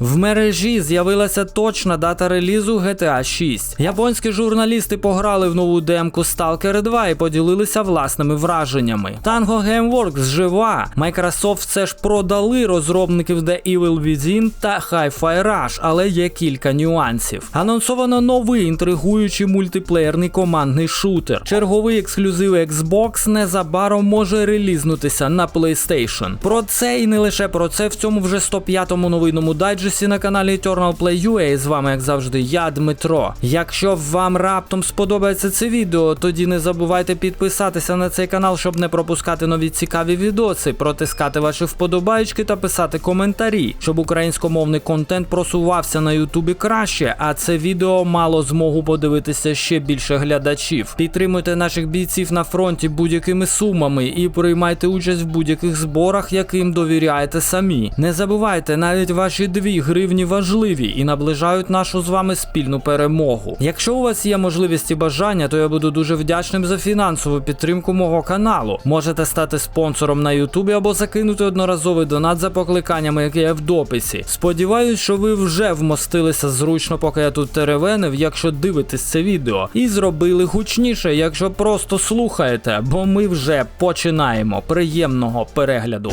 В мережі з'явилася точна дата релізу GTA 6. Японські журналісти пограли в нову демку Stalker 2 і поділилися власними враженнями. Tango Gameworks жива. Microsoft все ж продали розробників The Evil Within та Hi-Fi Rush, але є кілька нюансів. Анонсовано новий інтригуючий мультиплеєрний командний шутер. Черговий ексклюзив Xbox незабаром може релізнутися на PlayStation. Про це і не лише про це в цьому вже 105-му новинному дайджесті на каналі Eternal Play UA. З вами, як завжди, я Дмитро. Якщо вам раптом сподобається це відео, тоді не забувайте підписатися на цей канал, щоб не пропускати нові цікаві відоси, протискати ваші вподобайки та писати коментарі, щоб українськомовний контент просувався на Ютубі краще, а це відео мало змогу подивитися ще більше глядачів. Підтримуйте наших бійців на фронті будь-якими сумами і приймайте участь в будь-яких зборах, яким довіряєте самі. Не забувайте, навіть ваші дві гривні важливі і наближають нашу з вами спільну перемогу. Якщо у вас є можливість і бажання, то я буду дуже вдячним за фінансову підтримку мого каналу. Можете стати спонсором на Ютубі або закинути одноразовий донат за покликаннями, які є в дописі. Сподіваюсь, що ви вже вмостилися зручно, поки я тут теревенив, якщо дивитесь це відео, і зробили гучніше, якщо просто слухаєте, бо ми вже починаємо. Приємного перегляду.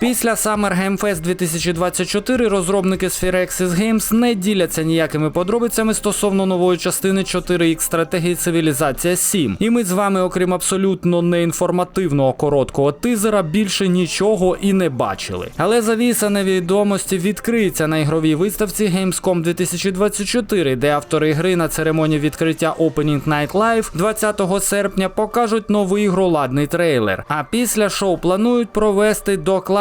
Після Summer Game Fest 2024 розробники з Firaxis Games не діляться ніякими подробицями стосовно нової частини 4X стратегії Цивілізація 7. І ми з вами, окрім абсолютно неінформативного короткого тизера, більше нічого і не бачили. Але завіса невідомості відкриється на ігровій виставці Gamescom 2024, де автори гри на церемонії відкриття Opening Night Live 20 серпня покажуть новий ігроладний трейлер. А після шоу планують провести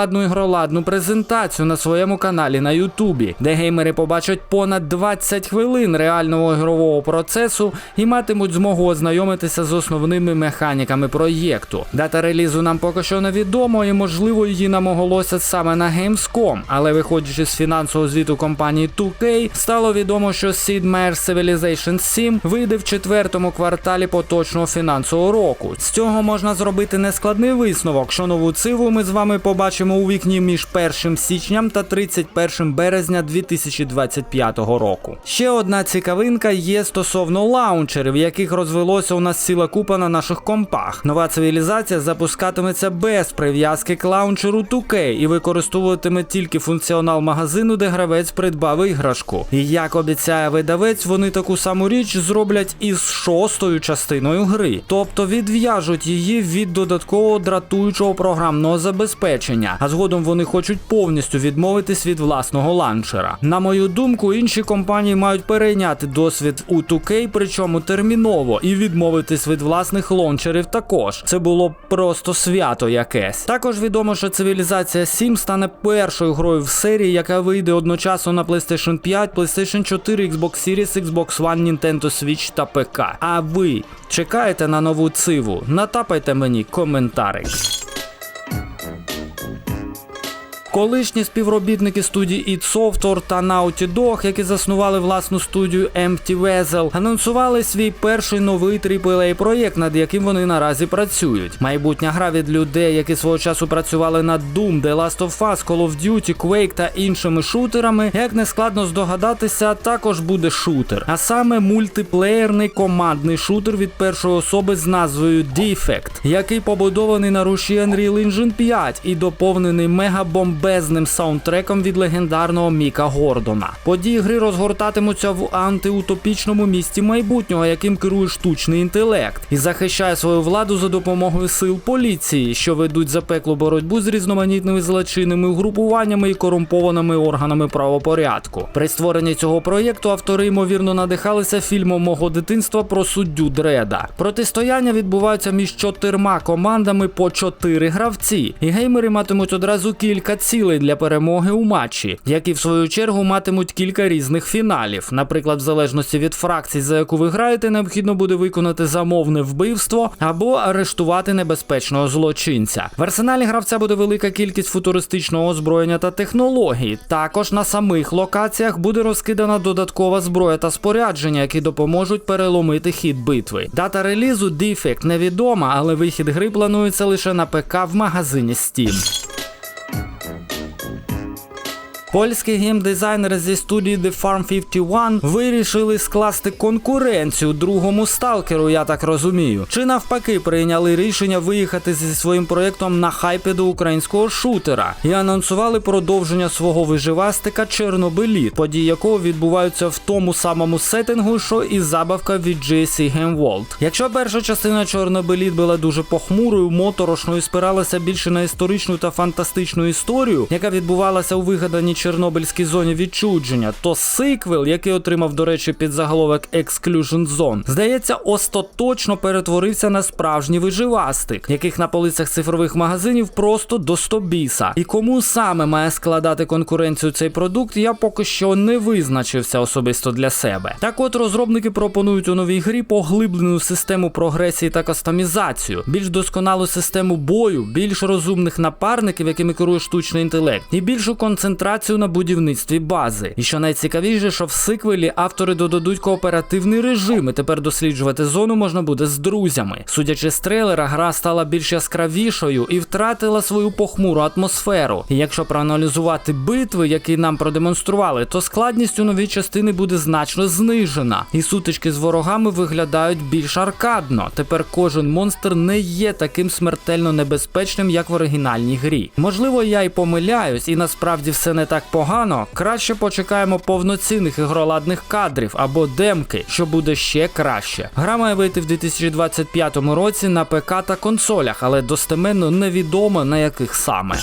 докладну ігроладну презентацію на своєму каналі на Ютубі, де геймери побачать понад 20 хвилин реального ігрового процесу і матимуть змогу ознайомитися з основними механіками проєкту. Дата релізу нам поки що невідомо, і можливо її нам оголосять саме на Gamescom, але виходячи з фінансового звіту компанії 2K, стало відомо, що Sid Meier's Civilization 7 вийде в четвертому кварталі поточного фінансового року. З цього можна зробити нескладний висновок, що нову циву ми з вами побачимо у вікні між 1 січням та 31 березня 2025 року. Ще одна цікавинка є стосовно лаунчерів, яких розвелося у нас ціла купа на наших компах. Нова цивілізація запускатиметься без прив'язки к лаунчеру 2K і використовуватиме тільки функціонал магазину, де гравець придбав іграшку. І як обіцяє видавець, вони таку саму річ зроблять із шостою частиною гри, тобто відв'яжуть її від додаткового дратуючого програмного забезпечення. А згодом вони хочуть повністю відмовитись від власного ланчера. На мою думку, інші компанії мають перейняти досвід у 2K, причому терміново, і відмовитись від власних лончерів також. Це було просто свято якесь. Також відомо, що цивілізація 7 стане першою грою в серії, яка вийде одночасно на PlayStation 5, PlayStation 4, Xbox Series, Xbox One, Nintendo Switch та ПК. А ви чекаєте на нову циву? Натапайте мені коментарик. Колишні співробітники студії id Software та Naughty Dog, які заснували власну студію Empty Vessel, анонсували свій перший новий AAA проєкт, над яким вони наразі працюють. Майбутня гра від людей, які свого часу працювали над Doom, The Last of Us, Call of Duty, Quake та іншими шутерами, як не складно здогадатися, також буде шутер. А саме мультиплеєрний командний шутер від першої особи з назвою Defect, який побудований на руші Unreal Engine 5 і доповнений мегабомб бомбезним саундтреком від легендарного Міка Гордона. Події гри розгортатимуться в антиутопічному місті майбутнього, яким керує штучний інтелект, і захищає свою владу за допомогою сил поліції, що ведуть запеклу боротьбу з різноманітними злочинними угрупуваннями і корумпованими органами правопорядку. При створенні цього проєкту автори ймовірно надихалися фільмом мого дитинства про суддю Дреда. Протистояння відбуваються між чотирма командами по чотири гравці, і геймери матимуть одразу кілька цілей для перемоги у матчі, які в свою чергу матимуть кілька різних фіналів. Наприклад, в залежності від фракцій, за яку ви граєте, необхідно буде виконати замовне вбивство або арештувати небезпечного злочинця. В арсеналі гравця буде велика кількість футуристичного озброєння та технологій. Також на самих локаціях буде розкидана додаткова зброя та спорядження, які допоможуть переломити хід битви. Дата релізу Defect невідома, але вихід гри планується лише на ПК в магазині Steam. Польські геймдизайнери зі студії The Farm 51 вирішили скласти конкуренцію другому сталкеру, я так розумію. Чи навпаки прийняли рішення виїхати зі своїм проєктом на хайпі до українського шутера і анонсували продовження свого виживастика Чорнобиліт, події якого відбуваються в тому самому сеттингу, що і забавка від GSC Game World. Якщо перша частина Чорнобиліт була дуже похмурою, моторошною, спиралася більше на історичну та фантастичну історію, яка відбувалася у вигаданій Чорнобильській зоні відчудження, то сиквел, який отримав, до речі, під заголовок Exclusion Zone, здається, остаточно перетворився на справжній виживастик, яких на полицях цифрових магазинів просто до стобіса. І кому саме має складати конкуренцію цей продукт, я поки що не визначився особисто для себе. Так от розробники пропонують у новій грі поглиблену систему прогресії та кастомізацію, більш досконалу систему бою, більш розумних напарників, якими керує штучний інтелект, і більшу концентрацію на будівництві бази. І що найцікавіше, що в сиквелі автори додадуть кооперативний режим, і тепер досліджувати зону можна буде з друзями. Судячи з трейлера, гра стала більш яскравішою і втратила свою похмуру атмосферу. І якщо проаналізувати битви, які нам продемонстрували, то складність у новій частини буде значно знижена, і сутички з ворогами виглядають більш аркадно. Тепер кожен монстр не є таким смертельно небезпечним, як в оригінальній грі. Можливо, я й помиляюсь, і насправді все не так погано. Краще почекаємо повноцінних ігроладних кадрів або демки, що буде ще краще. Гра має вийти в 2025 році на ПК та консолях, але достеменно невідомо на яких саме.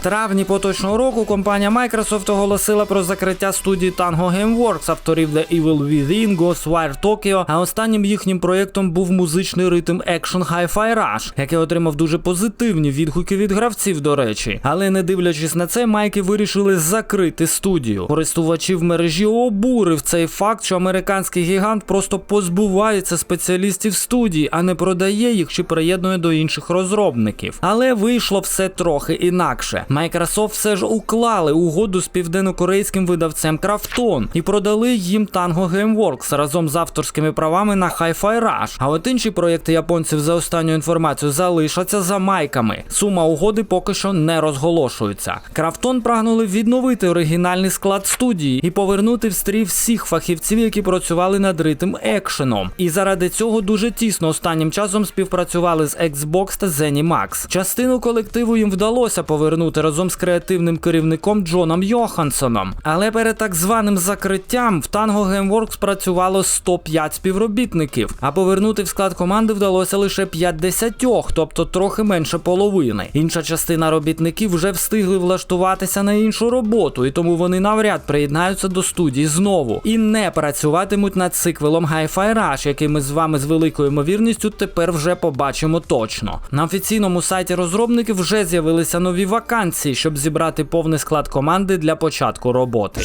В травні поточного року компанія Microsoft оголосила про закриття студії Tango Gameworks, авторів The Evil Within, Ghostwire Tokyo, а останнім їхнім проєктом був музичний ритм Action Hi-Fi Rush, який отримав дуже позитивні відгуки від гравців, до речі. Але не дивлячись на це, майки вирішили закрити студію. Користувачів мережі обурив цей факт, що американський гігант просто позбувається спеціалістів студії, а не продає їх чи приєднує до інших розробників. Але вийшло все трохи інакше. Microsoft все ж уклали угоду з південнокорейським видавцем Krafton і продали їм Tango Gameworks разом з авторськими правами на Hi-Fi Rush. А от інші проєкти японців за останню інформацію залишаться за майками. Сума угоди поки що не розголошується. Крафтон прагнули відновити оригінальний склад студії і повернути в стрій всіх фахівців, які працювали над ритм екшеном. І заради цього дуже тісно останнім часом співпрацювали з Xbox та ZeniMax. Частину колективу їм вдалося повернути разом з креативним керівником Джоном Йохансоном. Але перед так званим закриттям в Tango Gameworks працювало 105 співробітників, а повернути в склад команди вдалося лише 50, тобто трохи менше половини. Інша частина робітників вже встигли влаштуватися на іншу роботу, і тому вони навряд приєднаються до студії знову і не працюватимуть над сиквелом Hi-Fi Rush, який ми з вами з великою ймовірністю тепер вже побачимо точно. На офіційному сайті розробників вже з'явилися нові вакансії, щоб зібрати повний склад команди для початку роботи.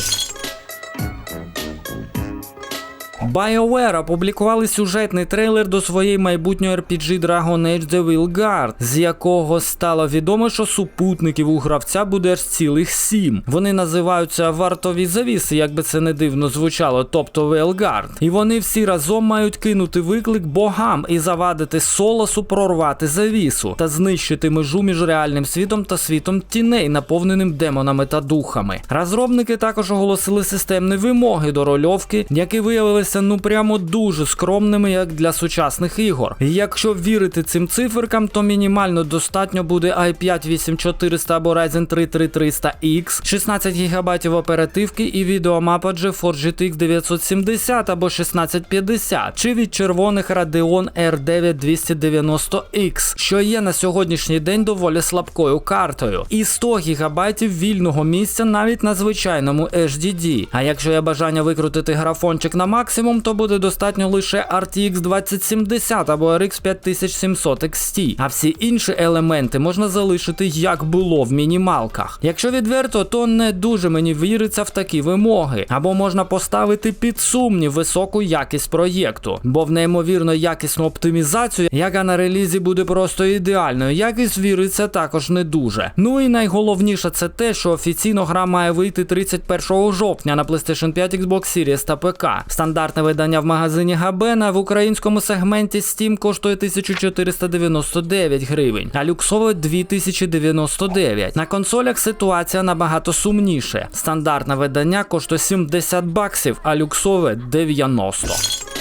BioWare опублікували сюжетний трейлер до своєї майбутньої RPG Dragon Age The Will Guard, з якого стало відомо, що супутників у гравця буде аж цілих сім. Вони називаються вартові завіси, як би це не дивно звучало, тобто Велгард. І вони всі разом мають кинути виклик богам і завадити Солосу прорвати завісу та знищити межу між реальним світом та світом тіней, наповненим демонами та духами. Розробники також оголосили системні вимоги до рольовки, які виявилися ну прямо дуже скромними, як для сучасних ігор. Якщо вірити цим циферкам, то мінімально достатньо буде i5 8400 або Ryzen 3 3300X, 16 ГБ оперативки і відеомапа GeForce GTX 970 або 1650, чи від червоних Radeon R9 290X, що є на сьогоднішній день доволі слабкою картою, і 100 ГБ вільного місця навіть на звичайному HDD. А якщо є бажання викрутити графончик на максимум, то буде достатньо лише RTX 2070 або RX 5700 XT, а всі інші елементи можна залишити як було в мінімалках. Якщо відверто, то не дуже мені віриться в такі вимоги, або можна поставити під сумнів високу якість проєкту, бо в неймовірно якісну оптимізацію, яка на релізі буде просто ідеальною, якість віриться також не дуже. Ну і найголовніше це те, що офіційно гра має вийти 31 жовтня на PlayStation 5, Xbox Series та ПК. Стандартний Стандартне видання в магазині Габена в українському сегменті Steam коштує 1499 гривень, а люксове 2099. На консолях ситуація набагато сумніше. Стандартне видання коштує 70 баксів, а люксове 90.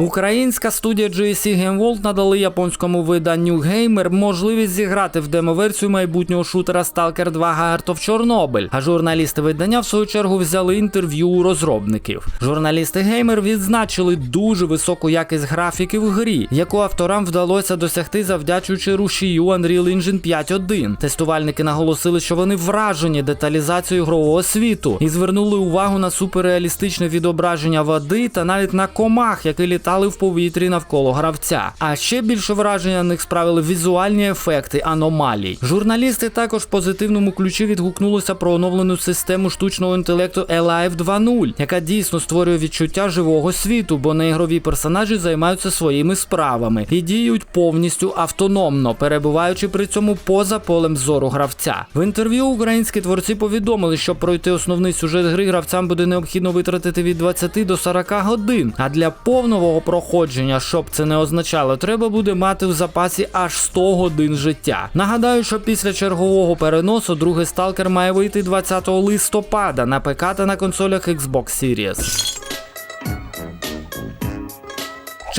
Українська студія GSC Game World надали японському виданню Gamer можливість зіграти в демоверсію майбутнього шутера Stalker 2 Heart of Chernobyl, а журналісти видання в свою чергу взяли інтерв'ю у розробників. Журналісти Gamer відзначили дуже високу якість графіки в грі, яку авторам вдалося досягти завдячуючи рушію Unreal Engine 5.1. Тестувальники наголосили, що вони вражені деталізацією ігрового світу і звернули увагу на суперреалістичне відображення води та навіть на комах, які літали в повітрі навколо гравця. А ще більше враження на них справили візуальні ефекти аномалій. Журналісти також в позитивному ключі відгукнулися про оновлену систему штучного інтелекту Alive 2.0, яка дійсно створює відчуття живого світу, бо неігрові персонажі займаються своїми справами і діють повністю автономно, перебуваючи при цьому поза полем зору гравця. В інтерв'ю українські творці повідомили, що пройти основний сюжет гри гравцям буде необхідно витратити від 20 до 40 годин. А для повного проходження, щоб це не означало, треба буде мати в запасі аж 100 годин життя. Нагадаю, що після чергового переносу другий сталкер має вийти 20 листопада на ПК та на консолях Xbox Series.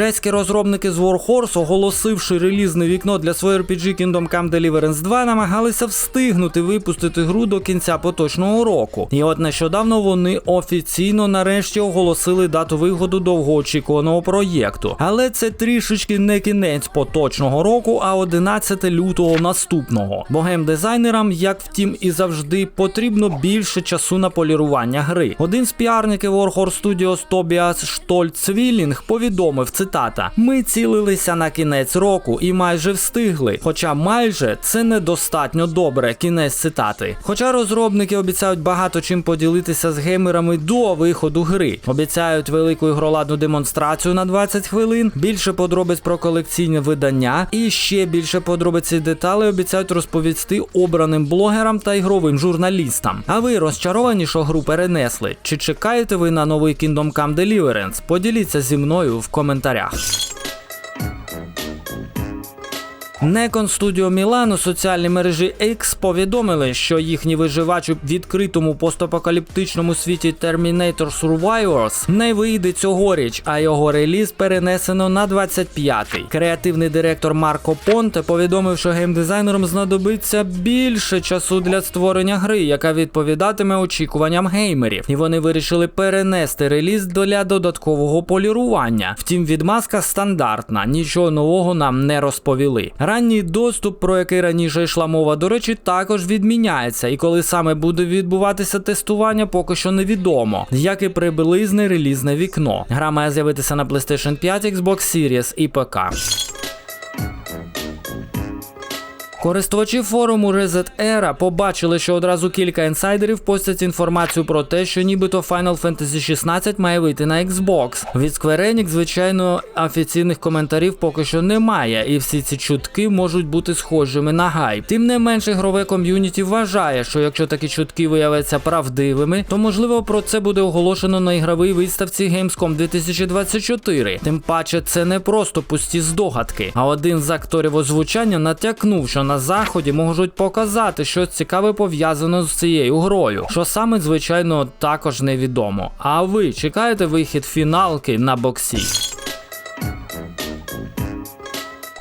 Чеські розробники з Warhorse, оголосивши релізне вікно для своєї RPG Kingdom Come Deliverance 2, намагалися встигнути випустити гру до кінця поточного року. І от нещодавно вони офіційно нарешті оголосили дату виходу довгоочікуваного проєкту. Але це трішечки не кінець поточного року, а 11 лютого наступного. Бо геймдизайнерам, як втім і завжди, потрібно більше часу на полірування гри. Один з піарників Warhorse Studios Тобіас Штольцвілінг повідомив цитата: Ми цілилися на кінець року і майже встигли. Хоча майже це недостатньо добре. Кінець цитати. Хоча розробники обіцяють багато чим поділитися з геймерами до виходу гри. Обіцяють велику ігроладну демонстрацію на 20 хвилин, більше подробиць про колекційне видання і ще більше подробиць і деталей обіцяють розповісти обраним блогерам та ігровим журналістам. А ви розчаровані, що гру перенесли? Чи чекаєте ви на новий Kingdom Come Deliverance? Поділіться зі мною в коментарях. царя. Некон Studio Milano соціальні мережі X повідомили, що їхній виживач у відкритому постапокаліптичному світі Terminator Survivors не вийде цьогоріч, а його реліз перенесено на 25-й. Креативний директор Марко Понте повідомив, що геймдизайнерам знадобиться більше часу для створення гри, яка відповідатиме очікуванням геймерів, і вони вирішили перенести реліз для додаткового полірування. Втім, відмазка стандартна, нічого нового нам не розповіли. Ранній доступ, про який раніше йшла мова, до речі, також відміняється, і коли саме буде відбуватися тестування, поки що невідомо, як і приблизне релізне вікно. Гра має з'явитися на PlayStation 5, Xbox Series і ПК. Користувачі форуму Reset Era побачили, що одразу кілька інсайдерів постять інформацію про те, що нібито Final Fantasy 16 має вийти на Xbox. Від Square Enix, звичайно, офіційних коментарів поки що немає, і всі ці чутки можуть бути схожими на гайп. Тим не менш, ігрове ком'юніті вважає, що якщо такі чутки виявляться правдивими, то можливо про це буде оголошено на ігровій виставці Gamescom 2024. Тим паче, це не просто пусті здогадки. А один з акторів озвучання натякнув, що на заході можуть показати щось цікаве пов'язане з цією грою, що саме, звичайно, також невідомо. А ви чекаєте вихід фіналки на боксі?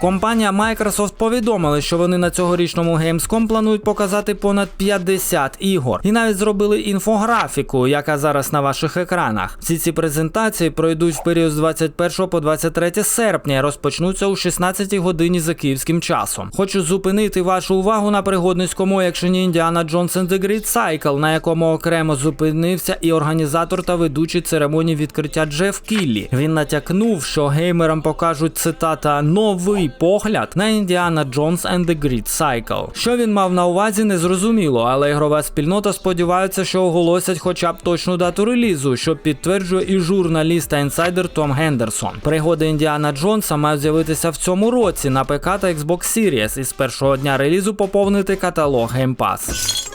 Компанія Microsoft повідомила, що вони на цьогорічному Gamescom планують показати понад 50 ігор, і навіть зробили інфографіку, яка зараз на ваших екранах. Всі ці презентації пройдуть в період з 21 по 23 серпня і розпочнуться у 16 годині за київським часом. Хочу зупинити вашу увагу на пригодницькому екшені Індіана Джонс and the Great Cycle, на якому окремо зупинився і організатор та ведучий церемонії відкриття Джеф Кіллі. Він натякнув, що геймерам покажуть цитата новий погляд на Індіана Джонс and the Great Cycle. Що він мав на увазі, не зрозуміло, але ігрова спільнота сподівається, що оголосять хоча б точну дату релізу, що підтверджує і журналіст та інсайдер Том Гендерсон. Пригоди Індіана Джонса мають з'явитися в цьому році на ПК та Xbox Series і з першого дня релізу поповнити каталог Game Pass.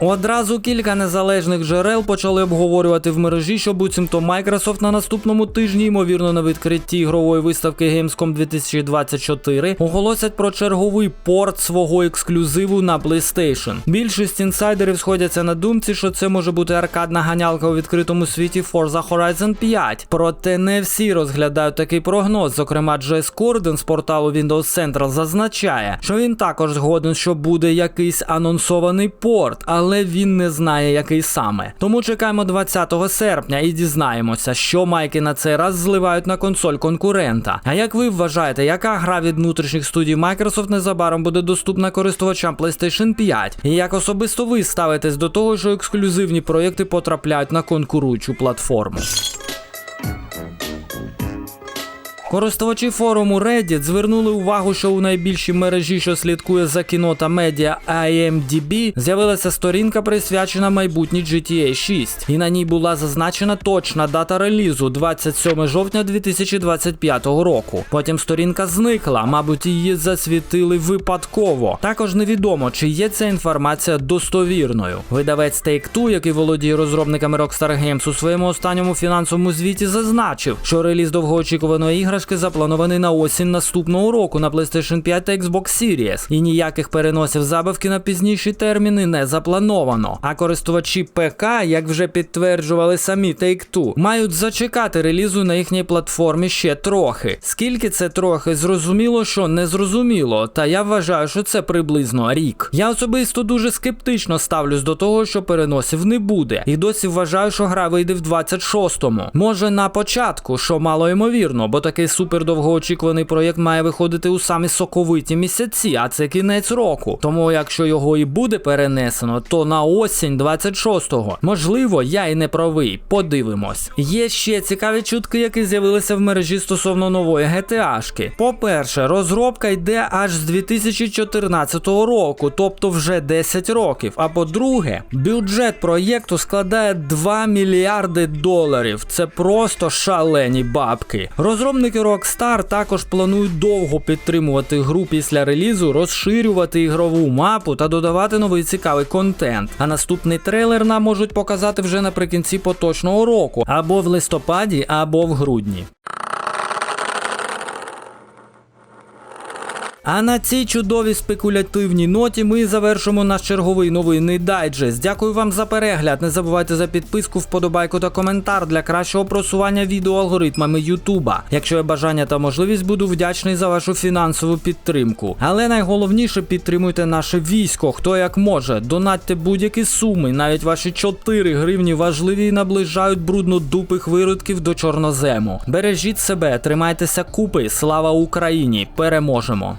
Одразу кілька незалежних джерел почали обговорювати в мережі, що буцімто Microsoft на наступному тижні, ймовірно, на відкритті ігрової виставки Gamescom 2024 оголосять про черговий порт свого ексклюзиву на PlayStation. Більшість інсайдерів сходяться на думці, що це може бути аркадна ганялка у відкритому світі Forza Horizon 5. Проте не всі розглядають такий прогноз. Зокрема, Джес Корден з порталу Windows Central зазначає, що він також згоден, що буде якийсь анонсований порт, але він не знає, який саме. Тому чекаємо 20 серпня і дізнаємося, що майки на цей раз зливають на консоль конкурента. А як ви вважаєте, яка гра від внутрішніх студій Microsoft незабаром буде доступна користувачам PlayStation 5? І як особисто ви ставитесь до того, що ексклюзивні проєкти потрапляють на конкуруючу платформу? Користувачі форуму Reddit звернули увагу, що у найбільшій мережі, що слідкує за кіно та медіа IMDb, з'явилася сторінка, присвячена майбутній GTA 6, і на ній була зазначена точна дата релізу 27 жовтня 2025 року. Потім сторінка зникла, мабуть, її засвітили випадково. Також невідомо, чи є ця інформація достовірною. Видавець Take-Two, який володіє розробниками Rockstar Games, у своєму останньому фінансовому звіті зазначив, що реліз довгоочікуваної іграшки запланований на осінь наступного року на PlayStation 5 та Xbox Series, і ніяких переносів забавки на пізніші терміни не заплановано. А користувачі ПК, як вже підтверджували самі Take-Two, мають зачекати релізу на їхній платформі ще трохи. Скільки це трохи, зрозуміло, що не зрозуміло, та я вважаю, що це приблизно рік. Я особисто дуже скептично ставлюсь до того, що переносів не буде, і досі вважаю, що гра вийде в 26-му. Може на початку, що мало ймовірно, бо такий супер довгоочікуваний проєкт має виходити у самі соковиті місяці, а це кінець року. Тому якщо його і буде перенесено, то на осінь 26-го. Можливо, я і не правий. Подивимось. Є ще цікаві чутки, які з'явилися в мережі стосовно нової GTA-шки. По-перше, розробка йде аж з 2014 року, тобто вже 10 років. А по-друге, бюджет проєкту складає 2 мільярди доларів. Це просто шалені бабки. Розробники Rockstar також планують довго підтримувати гру після релізу, розширювати ігрову мапу та додавати новий цікавий контент. А наступний трейлер нам можуть показати вже наприкінці поточного року, або в листопаді, або в грудні. А на цій чудовій спекулятивній ноті ми завершимо наш черговий новинний дайджест. Дякую вам за перегляд. Не забувайте за підписку, вподобайку та коментар для кращого просування відео алгоритмами Ютуба. Якщо є бажання та можливість, буду вдячний за вашу фінансову підтримку. Але найголовніше підтримуйте наше військо, хто як може. Донатьте будь-які суми, навіть ваші 4 гривні важливі і наближають бруднодупих виродків до чорнозему. Бережіть себе, тримайтеся купи. Слава Україні! Переможемо!